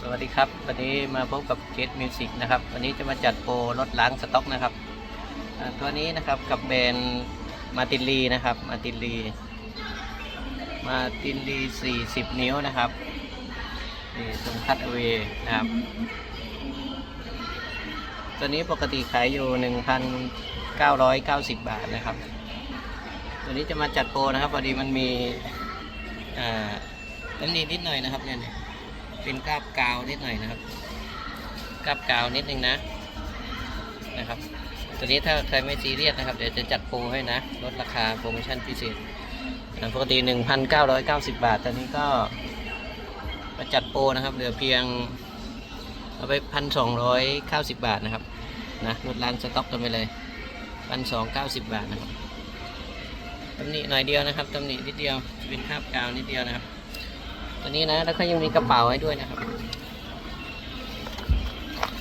สวัสดีครับวันนี้มาพบกับเกตมิวสิกนะครับวันนี้จะมาจัดโปรลดล้างสต็อกนะครับตัวนี้นะครับกับแบรนด์มาตินลีนะครับมาตินลีมาตินลี40 นิ้วนะครับนี่ตรงคัตเวนะครับตัวนี้ปกติขายอยู่ 1,990 บาทนะครับ ตัวนี้จะมาจัดโปรนะครับพอดีมันมีอ่าตำหนินิดหน่อยนะครับเนี่ย เป็นกาบกาวนิดหน่อยนะครับกาบกาวนิดนึงนะนะครับตัวนี้ถ้าใครไม่ซีเรียสนะครับเดี๋ยวจะจัดโปรให้นะลดราคาโปรโมชั่นพิเศษอ่าปกติ 1,990 บาทตอนนี้ก็มาจัดโปรนะครับเหลือเพียงเอาไป 1,290 บาทนะครับนะลดล้างสต็อกกันไปเลย 1,290 บาทนะครับตำหนิหน่อยเดียวนะครับตำหนินิดเดียวเป็นคาบกาวนิดเดียวนะครับ ตัวนี้นะแล้วก็ยังมีกระเป๋าให้ด้วยนะครับ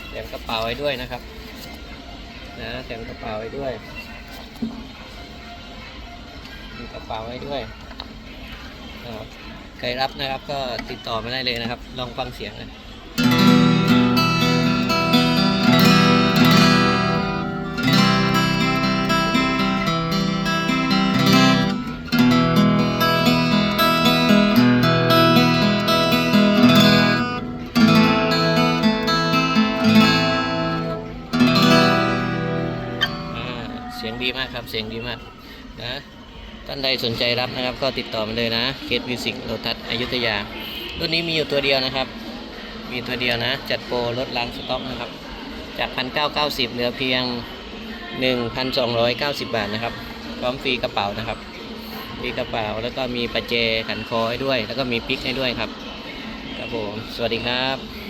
แถมกระเป๋าไว้ด้วยนะครับนะแถมกระเป๋าไว้ด้วยมีกระเป๋าไว้ด้วยนะครับใครรับนะครับก็ติดต่อมาได้เลยนะครับ ลองฟังเสียงนะ สียงดีมากครับ เสียงดีมากนะท่านใดสนใจรับนะครับ ก็ติดต่อมาเลยนะเคสมิวสิกโลตัสอยุธยา รุ่นนี้มีอยู่ตัวเดียวนะครับ มีตัวเดียวนะ จัดโปรลดล้างสต็อกนะครับ จาก 1,990 เหลือเพียง 1,290 บาทนะครับ พร้อมฟรีกระเป๋านะครับฟรีกระเป๋าแล้วก็มีประเจขันคอให้ด้วย แล้วก็มีปิกให้ด้วยครับครับผมสวัสดีครับ